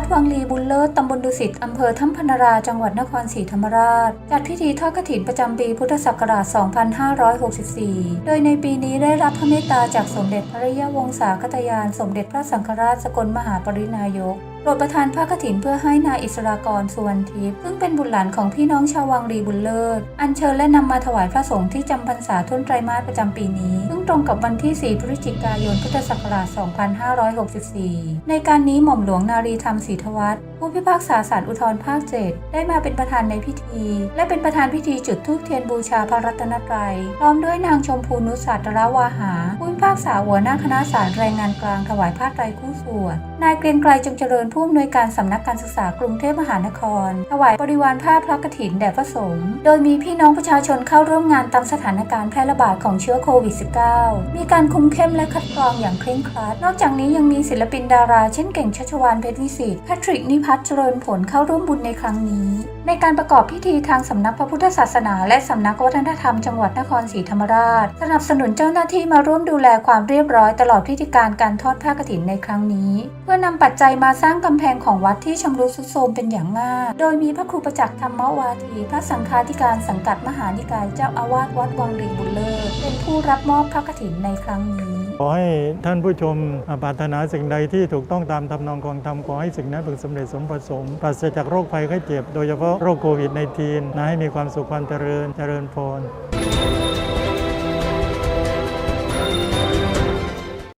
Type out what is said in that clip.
วัดวังลีบุญเลิศตำบลดุสิตอำเภอถ้ำพนราจังหวัดนครศรีธรรมราช จัดพิธีทอดกฐินประจำปีพุทธศักราช 2564 โดยในปีนี้ได้รับพระเมตตาจากสมเด็จพระยาวงศาคตยาน สมเด็จพระสังฆราชสกลมหาปรินายก ดประทานพระกฐินเพื่อให้นายอิสรากรสุวรรณทิพย์ซึ่งเป็นบุตรหลานของพี่น้องชาววังรีบุญเลิศ อัญเชิญและนำมาถวายพระสงฆ์ที่จำพรรษาทุนไตรมาสประจำปีนี้ ซึ่งตรงกับวันที่ 4 พฤศจิกายน พุทธศักราช 2564 ในการนี้หม่อมหลวงนารีธรรมศรีทวัฒน์ผู้พิพากษาศาลอุทธรภาค 7 ได้มาเป็นประธานในพิธี และเป็นประธานพิธีจุดธูปเทียนบูชาพระรัตนตรัยพร้อมด้วยนางชมพูนุสัตรวาหาผู้พิพากษาหัวหน้าคณะศาลแรงงานกลางถวายผ้าไตรคู่สวดนายเกรียงไกรจงเจริญผู้อำนวยการสำนักการศึกษากรุงเทพมหานคร ถวายบริวารผ้าพระกฐินแด่พระสงฆ์ โดยมีพี่น้องประชาชนเข้าร่วมงานตามสถานการณ์แพร่ระบาดของเชื้อโควิด -19 มีการคุมเข้มและคัดกรองอย่างเคร่งครัด นอกจากนี้ยังมีศิลปินดาราเช่นเก่งชัชวานเพชรวิสิทธิ์แพทริกนิพัฒน์เจริญผลเข้าร่วมบุญในครั้งนี้ ในการประกอบพิธีทางสำนักพระพุทธศาสนา และสำนักวัฒนธรรมจังหวัดนครศรีธรรมราช สนับสนุนเจ้าหน้าที่มาร่วมดูแลความเรียบร้อยตลอดพิธีการการทอดผ้ากฐินในครั้งนี้ เพื่อนำปัจจัยมาสร้างกำแพงของวัดที่ชำรุดทรุดโทรมเป็นอย่างมาก โดยมีพระครูประจักษ์ธรรมวาที พระสังฆาธิการสังกัดมหานิกายเจ้าอาวาสวัดวังรีบุญเลิศเป็นผู้รับมอบผ้ากฐินในครั้งนี้ขอให้ท่านผู้ชมปรารถนาสิ่งใดที่ถูกต้องตามทำนองของธรรมขอให้สิ่งนั้นพึงสำเร็จสมประสงค์ปราศจากโรคภัยไข้เจ็บ โดยเฉพาะโรคโควิด -19 นะให้มีความสุขความเจริญเจริญพร